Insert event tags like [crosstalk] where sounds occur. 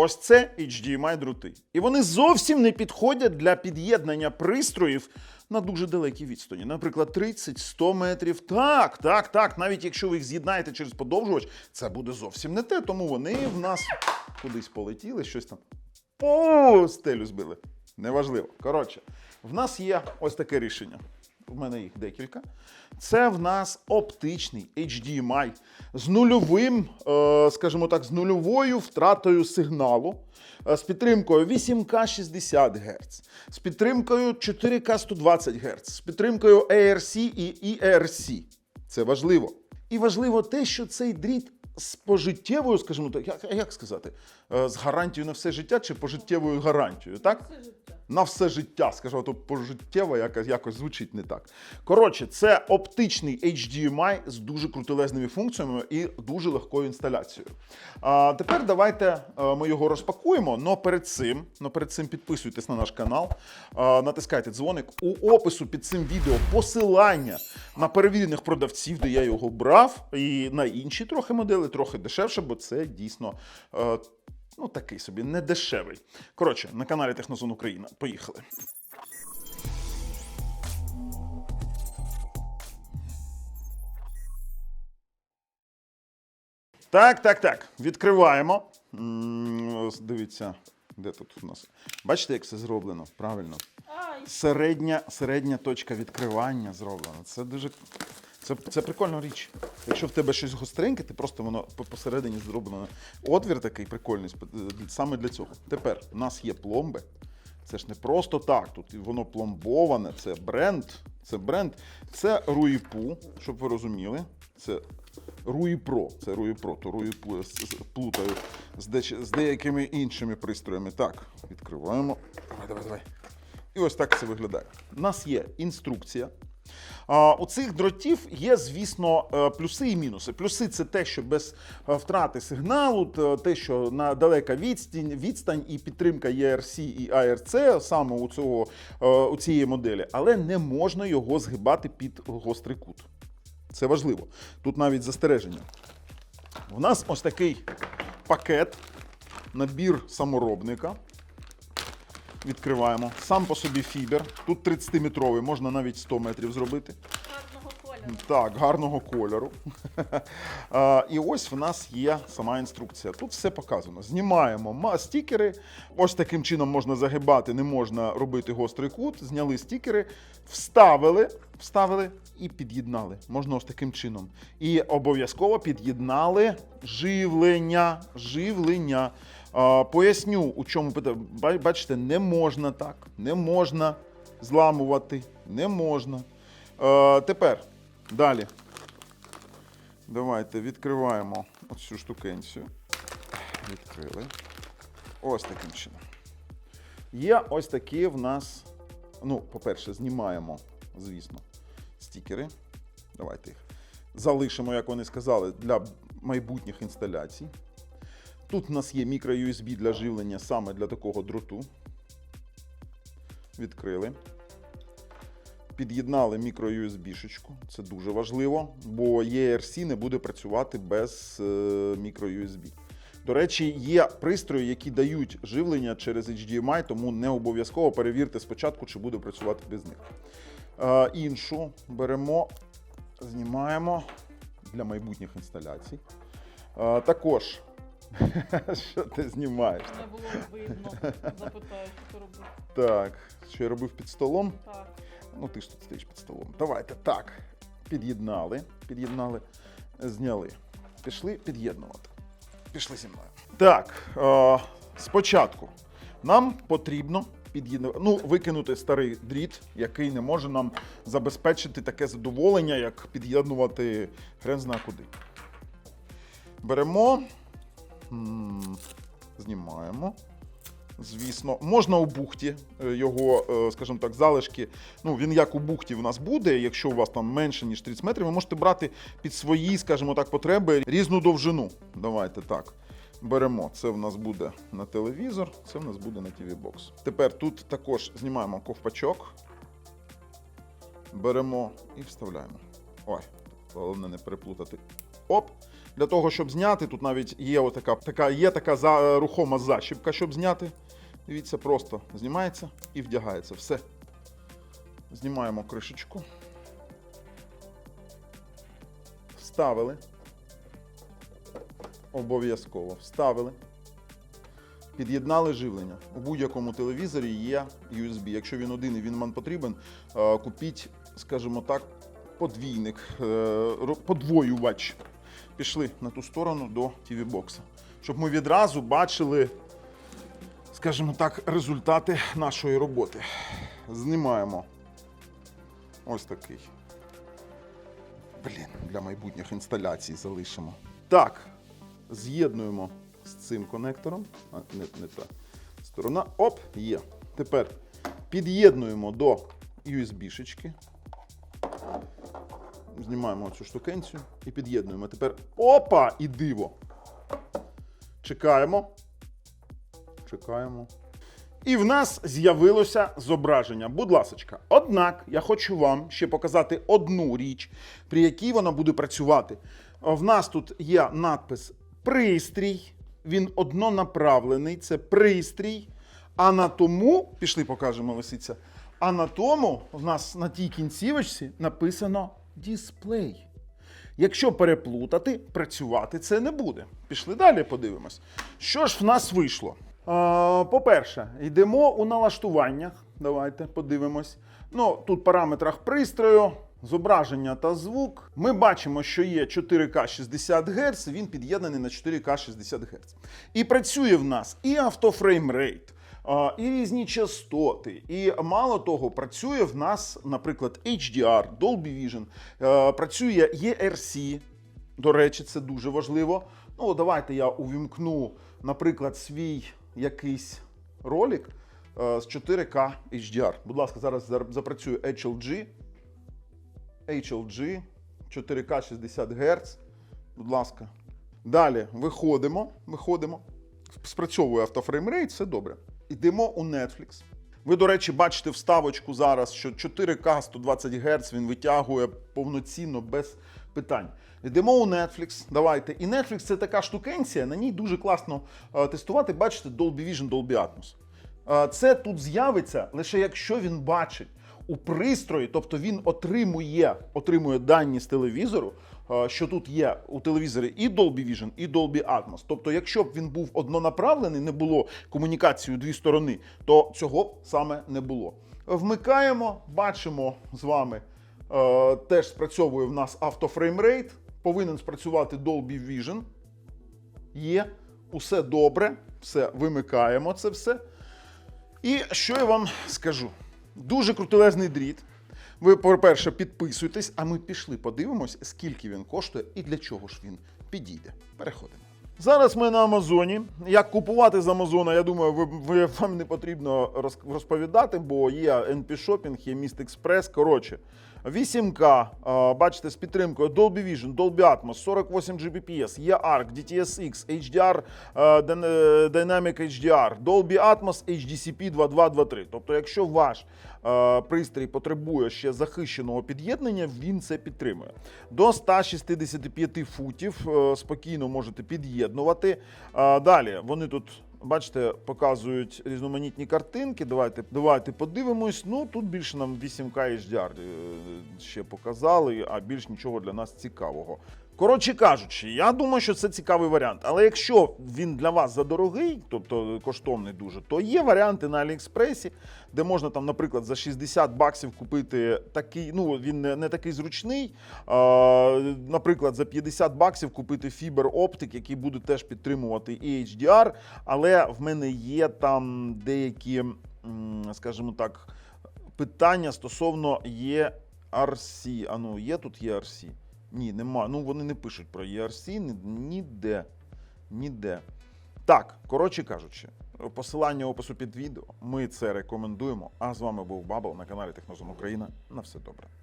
Ось це HDMI дроти. І вони зовсім не підходять для під'єднання пристроїв на дуже далекій відстані. Наприклад, 30-100 метрів. Так, так, так. Навіть якщо ви їх з'єднаєте через подовжувач, це буде зовсім не те. Тому вони в нас кудись полетіли, щось там по стелю збили. Неважливо. Коротше, в нас є ось таке рішення. У мене їх декілька. Це в нас оптичний HDMI з нульовим, е, скажімо так, з нульовою втратою сигналу, е, з підтримкою 8К 60 Гц, з підтримкою 4К 120 Гц, з підтримкою ARC і ERC. Це важливо. І важливо те, що цей дріт з пожиттєвою, скажімо так, як, як сказати, е, з гарантією на все життя чи пожиттєвою гарантією, так? Все життя. На все життя, скажімо, то пожиттєво якось, якось звучить не так. Коротше, це оптичний HDMI з дуже крутелезними функціями і дуже легкою інсталяцією. А тепер давайте е, ми його розпакуємо. Но перед цим, но перед цим підписуйтесь на наш канал, е, натискайте дзвоник. У опису під цим відео посилання на перевірених продавців, де я його брав, і на інші трохи моделі, трохи дешевше, бо це дійсно. Ну, такий собі, не дешевий. Коротше, на каналі Технозон Україна. Поїхали. Так, так, так. Відкриваємо. М, ось Дивіться, де тут у нас. Бачите, як все зроблено? Правильно. Середня, середня точка відкривання зроблена. Це дуже. Це, це прикольна річ. Якщо в тебе щось гостреньке, ти просто воно по- посередині зроблено. Отвір такий прикольний е, саме для цього. Тепер у нас є пломби. Це ж не просто так. Тут воно пломбоване, це бренд. Це бренд. Це Руїпу, щоб ви розуміли. Це Руїпро. Це Руїпро, то Руїпу я з- плутаю з, деч- з деякими іншими пристроями. Так, відкриваємо. Давай, давай, давай. І ось так це виглядає. У нас є інструкція. У цих дротів є, звісно, е, плюси і мінуси. Плюси це те, що без е, втрати сигналу, те, що на далека відстань, відстань і підтримка ERC і ARC саме у, цього, е, у цієї моделі, але не можна його згибати під гострий кут. Це важливо. Тут навіть застереження. У нас ось такий пакет, набір саморобника. Відкриваємо. Сам по собі фібер. Тут 30-метровий, можна навіть 100 метрів зробити. гарного кольору. Так, гарного кольору. [laughs] І ось в нас є сама інструкція. Тут все показано. Знімаємо стікери. Ось таким чином можна загибати, не можна робити гострий кут. Зняли стікери, вставили, вставили і під'єднали. Можна ось таким чином. І обов'язково під'єднали живлення. Живлення. Поясню, у чому питання. Бачите, не можна так, не можна зламувати, не можна. Тепер далі. Давайте відкриваємо оцю штукенцію. Відкрили. Ось таким чином. Є ось такі в нас. Ну, по-перше, знімаємо, звісно, стікери. Давайте їх залишимо, як вони сказали, для майбутніх інсталяцій. Тут у нас є мікро-USB для живлення саме для такого дроту. Відкрили. Під'єднали мікро-USB-шечку. Це дуже важливо, бо ERC не буде працювати без е, мікро-USB. До речі, є пристрої, які дають живлення через HDMI, тому не обов'язково перевірте спочатку, чи буде працювати без них. Е, іншу беремо, знімаємо для майбутніх інсталяцій. Е, також, [laughs] що ти знімаєш? Не було видно. Запитаю, що ти робив. Так, що я робив під столом? Так. Ну, ти ж тут стоїш під столом. Давайте так. Під'єднали, під'єднали, зняли. Пішли під'єднувати. Пішли зі мною. Так, е, спочатку нам потрібно під'єднувати, ну, викинути старий дріт, який не може нам забезпечити таке задоволення, як під'єднувати хрен зна куди. Беремо, знімаємо. Звісно, можна у бухті е, його, е, скажімо так, залишки. Ну, він як у бухті в нас буде. Якщо у вас там менше, ніж 30 метрів, ви можете брати під свої, скажімо так, потреби різну довжину. Давайте так. Беремо. Це в нас буде на телевізор, це в нас буде на TV Box. Тепер тут також знімаємо ковпачок. Беремо і вставляємо. Ой, головне не переплутати. Оп! Для того, щоб зняти, тут навіть є отака, така, є така за, рухома защіпка, щоб зняти. Дивіться, просто знімається і вдягається. Все. Знімаємо кришечку. Вставили. Обов'язково вставили. Під'єднали живлення. У будь-якому телевізорі є USB. Якщо він один і він вам потрібен, е, купіть, скажімо так, подвійник, е, подвоювач. Пішли на ту сторону до TV бокса, щоб ми відразу бачили, скажімо так, результати нашої роботи. Знімаємо ось такий. Блін, для майбутніх інсталяцій залишимо. Так, з'єднуємо з цим конектором. А, не, не та сторона. Оп, є. Тепер під'єднуємо до USB-шечки. Знімаємо цю штукенцію і під'єднуємо. Тепер опа! І диво. Чекаємо. Чекаємо. І в нас з'явилося зображення. Будь ласочка. Однак я хочу вам ще показати одну річ, при якій вона буде працювати. В нас тут є надпис пристрій. Він однонаправлений. Це пристрій. А на тому, пішли покажемо лисиця. А на тому в нас на тій кінцівочці написано дисплей. Якщо переплутати, працювати це не буде. Пішли далі, подивимось. Що ж в нас вийшло? По-перше, йдемо у налаштуваннях. Давайте подивимось. Ну, тут в параметрах пристрою, зображення та звук. Ми бачимо, що є 4К 60 Гц, він під'єднаний на 4К 60 Гц. І працює в нас і автофреймрейт, і різні частоти. І мало того, працює в нас, наприклад, HDR, Dolby Vision, е, працює ERC. До речі, це дуже важливо. Ну, давайте я увімкну, наприклад, свій якийсь ролик е, з 4К HDR. Будь ласка, зараз зар- запрацює HLG. HLG 4К 60 Гц. Будь ласка. Далі виходимо. Виходимо. Спрацьовує автофреймрейт, все добре. Йдемо у Netflix. Ви, до речі, бачите вставочку зараз, що 4К 120 Гц він витягує повноцінно без питань. Йдемо у Netflix. Давайте. І Netflix це така штукенція, на ній дуже класно е, тестувати. Бачите, Dolby Vision, Dolby Atmos. Е, Це тут з'явиться лише якщо він бачить у пристрої, тобто він отримує, отримує дані з телевізору, е, що тут є у телевізорі і Dolby Vision, і Dolby Atmos. Тобто, якщо б він був однонаправлений, не було комунікації у дві сторони, то цього б саме не було. Вмикаємо, бачимо з вами, е, теж спрацьовує в нас автофреймрейт, повинен спрацювати Dolby Vision. Є, усе добре, все вимикаємо це все. І що я вам скажу? Дуже крутелезний дріт. Ви, по-перше, підписуйтесь, а ми пішли, подивимось, скільки він коштує і для чого ж він підійде. Переходимо. Зараз ми на Амазоні. Як купувати з Амазона, я думаю, ви, ви, вам не потрібно роз- розповідати, бо є NP Shopping, є Міст Експрес. Коротше, 8К, бачите, з підтримкою Dolby Vision, Dolby Atmos, 48 Gbps, є ARC, DTSX, HDR, е, Dyn- Dynamic HDR, Dolby Atmos, HDCP 2223. Тобто, якщо ваш пристрій потребує ще захищеного під'єднання, він це підтримує. До 165 футів е, спокійно можете під'єднувати. Далі вони тут. Бачите, показують різноманітні картинки. Давайте, давайте подивимось. Ну тут більше нам 8К HDR е, ще показали, а більш нічого для нас цікавого. Коротше кажучи, я думаю, що це цікавий варіант. Але якщо він для вас задорогий, тобто коштовний дуже, то є варіанти на Аліекспресі, де можна там, наприклад, за 60 баксів купити такий. Ну він не, не такий зручний. А, наприклад, за 50 баксів купити фібер оптик, який буде теж підтримувати і HDR. Але в мене є там деякі, скажімо так, питання стосовно ERC. А ну, є тут ERC? Ні, нема. Ну вони не пишуть про ERC ніде. Ніде. Так, коротше кажучи, посилання опису під відео. Ми це рекомендуємо. А з вами був Бабл на каналі Технозон Україна. На все добре.